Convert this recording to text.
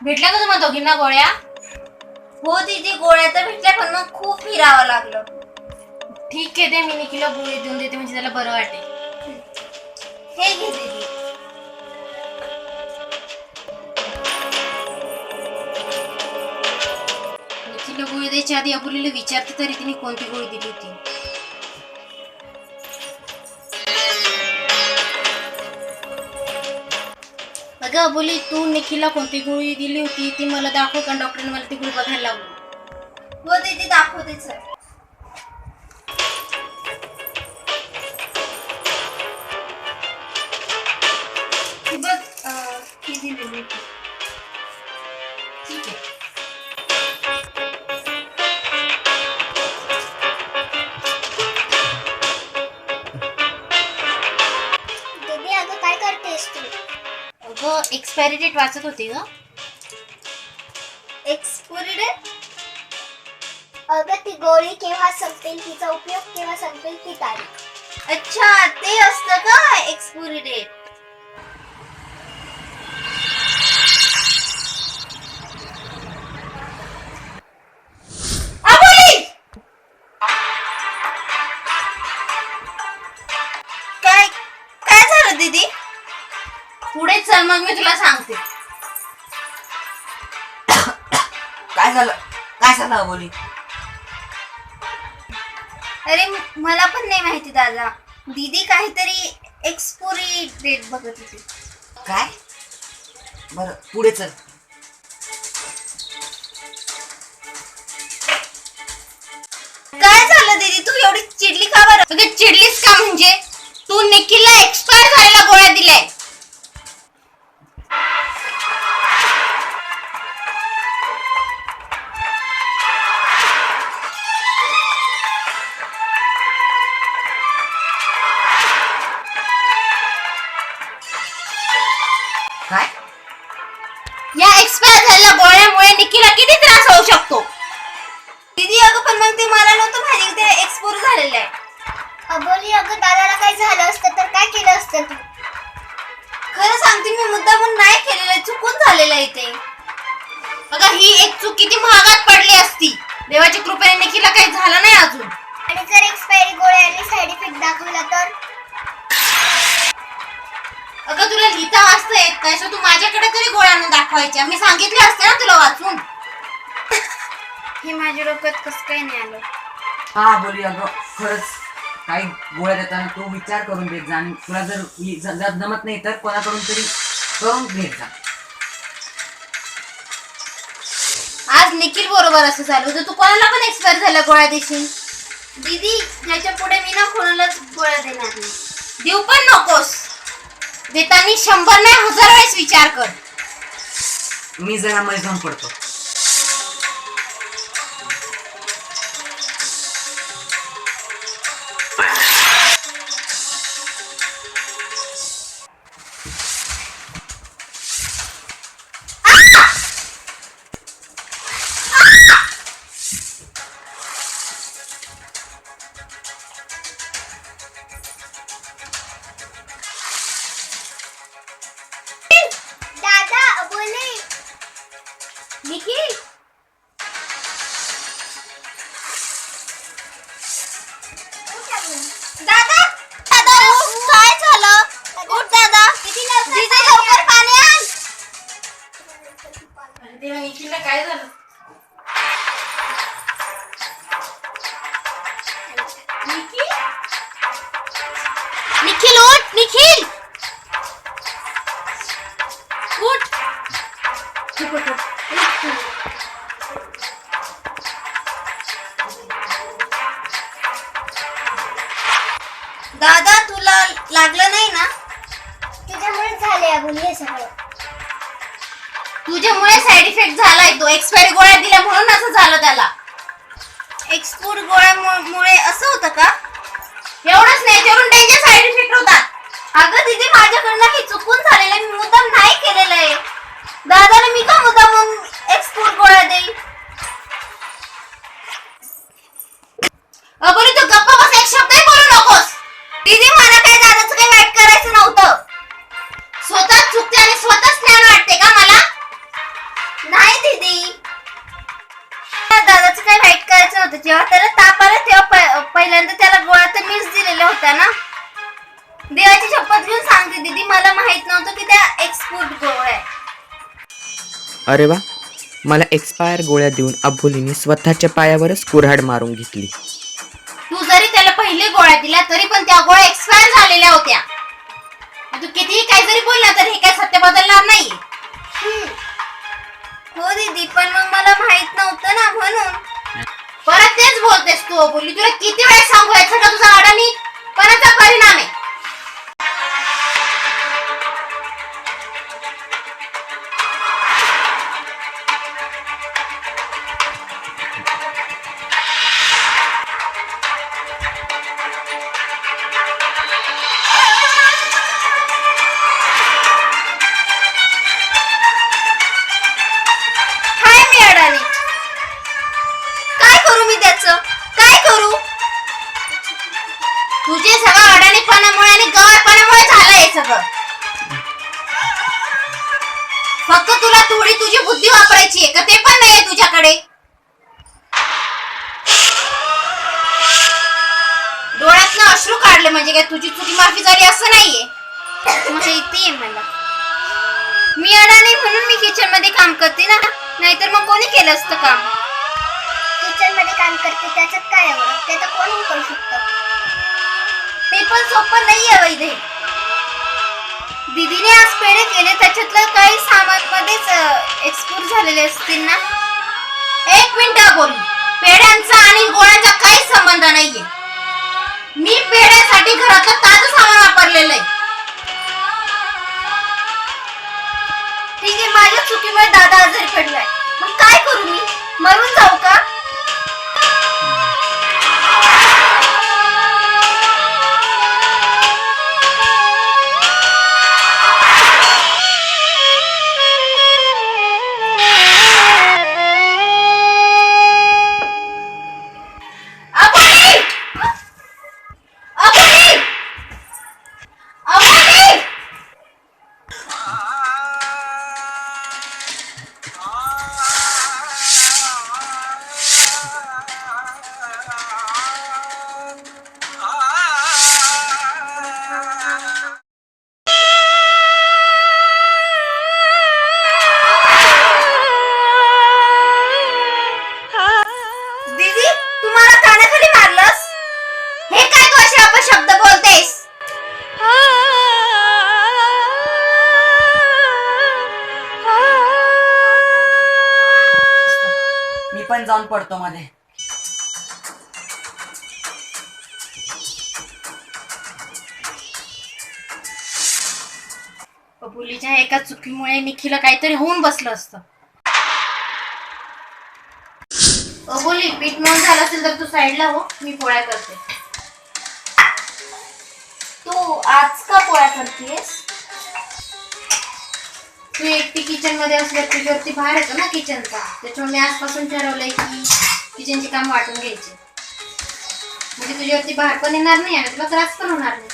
भेटल्या का तुम्हाला दोघींना गोळ्या? हो दीदी गोळ्या तर भेटल्या पण मग खूप फिरावं लागलं. ठीक आहे ते मी निखिला गोळी देऊन देते म्हणजे त्याला बरं वाटेल. हे घे दीदी. गोळी द्यायच्या आधी अबुलीला विचारते तरी तिने कोणती गोळी दिली होती? अगं बोली तू निखिलला कोणती गोळी दिली होती? ती मला दाखव कारण डॉक्टरने मला ती गोळी बघायला लावली. हो दीदी दाखवते सर ही बघ अं, ही दिलेली होती. ठीक आहे. एक्सपायरी डेट वाचत होती ग. एक्सपायरी डेट अगं ती गोळी केव्हा संपेल तिचा उपयोग केव्हा संपेल ती तारीख. अच्छा ते असतं का? एक्सपायरी डेट काय काय झालं दीदी? पुढे चल मग मी तुला सांगते. काय झालं? काय झालं बोली अरे म- मला पण नाही माहिती दादा. दीदी काहीतरी एक्सपायरी डेट बघत होती. काय? बर पुढे चल. काय झालं दीदी? तू एवढी चिडली का बरं? अगं चिडलीस का म्हणजे? तू निखिलला एक्सपायर झालेल्या गोळ्या दिल्याय. या एक्सपायर झालेल्या गोळ्यामुळे निखिलला किती त्रास होऊ शकतो? दीदी अगं पण मग ते मला नव्हतं माहिती ते एक्सपोर झालेलं आहे. अबोली अगं दादाला काय झालं असतं तर काय केलं असतं तू? खरं सांगते मी मुद्दा पण नाही केलेलं आहे, चुकून झालेलं आहे ते. अगं ही एक चूक किती महागात पडली असती. देवाच्या कृपेने निखिलला काही झालं नाही अजून. आणि जर एक्सपायरी गोळ्याने साईड इफेक्ट दाखवला तर? अगं तुला लिहिता वाचता येत नाही सो तू माझ्याकडे तरी गोळ्यांना दाखवायच्या. मी सांगितले असते ना तुला वाचून. हे माझ्या डोक्यात कसं काय नाही आलं? हा बोली अगं खरंच काही गोळ्या देताना तू विचार करून देत जा आणि तुला जर इ- ज- जर जमत नाही तर कोणाकडून तरी करून घेत जा. आज निखिल बरोबर असं झालं तर तू कोणाला पण एक्सपायर झाल्या गोळ्या देशील? दीदी याच्यापुढे मी ना कोणालाच गोळ्या देणार नाही. देऊ पण नकोस. देताना शंभर नाही हजार वेळेस विचार कर. मी जरा मैदान पडतो. उठ. दादा तुला लागलं नाही ना? तुझ्यामुळे झाले अबोली हे सगळं. तुझ्यामुळे साइड इफेक्ट झालाय तो. एक्सपायरी गोळ्या दिल्या म्हणून असं झालं त्याला. एक्सपोर्ट गोळ्यामुळे असं होतं का? एवढंच नाही त्याच्यावरून डेंजर साइड इफेक्ट होतात. अगं दीदी माझ्याकडनं हे चुकून झालेलं आहे. मी मुद्दाम नाही केलेलं आहे. दादाने मी का मुद्दाम एक्सपोर्ट गोळा देईल अबोली तू गप्पा बस एक शब्दही बोलू नकोस. दीदी मला काय दादाचं काही वाईट करायचं नव्हतं. स्वतः चुकते आणि स्वतःच ज्ञान वाटते का मला? नाही दीदी. त्या दादाचं काही वाईट करायचं नव्हतं. जेव्हा त्याला ताप आला तेव्हा पहिल्यांदा त्याला गोळा तर मीच दिलेल्या होत्या ना? देवाची शपथ घेऊन सांगते दीदी मला माहीत नव्हतं की त्या एक्सपोर्ट गोळ्या. अरे वा मला एक्सपायर गोळ्या देऊन अबोलीने स्वतःच्या पायावरच कुऱ्हाड मारून घेतली. तू जरी त्याला पहिले गोळ्या दिल्या तरी पण त्या गोळ्या एक्सपायर झालेल्या होत्या. तू कितीही काही जरी बोलला तर हे काय सत्य बदलणार नाही. हो दीदी पण मग मला माहीत नव्हतं ना म्हणून. परत तेच बोलतेस तू बोलली तुला किती वेळा सांगू याचा का तुझा अडाणी? पणाचा परिणाम. आहे सगळं. फक्त तुला थोडी तुझी बुद्धी वापरायची आहे का? ते पण नाहीये तुझ्याकडे. डोळ्यातनं अश्रू काढले म्हणजे काय? तुझी चुकी माफी झाली असं नाहीये. माहिती आहे मला. मी अडाणी म्हणून मी किचनमध्ये काम करते ना? नाहीतर मग कोणी केलं असतं काम? किचनमध्ये काम करते त्याच्यात काय एवढं? ते तर कोणी करू शकतं. ते पण सोपं नाहीये वैदे. दीदीने आज पेढे केले त्याच्यातलं काही सामान मध्येच एक्सपोर्ट झालेले असतील ना? एक मिनिट बोल. पेढ्यांचा आणि गोळ्यांचा काही संबंध नाहीये. मी पेढ्यासाठी घरातलं ताजं सामान वापरलेलं आहे. ठीक आहे माझ्या चुकीमुळे दादा आजारी पडला. अपशब्द बोलतेस? मी पण जाऊन पडतो मध्ये. अबोलीच्या एका चुकीमुळे निखिला काहीतरी होऊन बसलं असतं. अबोली पीठ मळून झालं असेल तर तू साईडला हो मी पोळ्या करते. तू आज का पोळ्या करतेस? तू एकटी किचनमध्ये असल्या तुझ्यावरती बाहेर येतो ना किचनचा त्याच्यामुळे मी आजपासून ठरवलंय की किचनचे काम वाटून घ्यायचे. म्हणजे तुझ्यावरती बाहेर पण येणार नाही आणि तुला त्रास पण होणार नाही.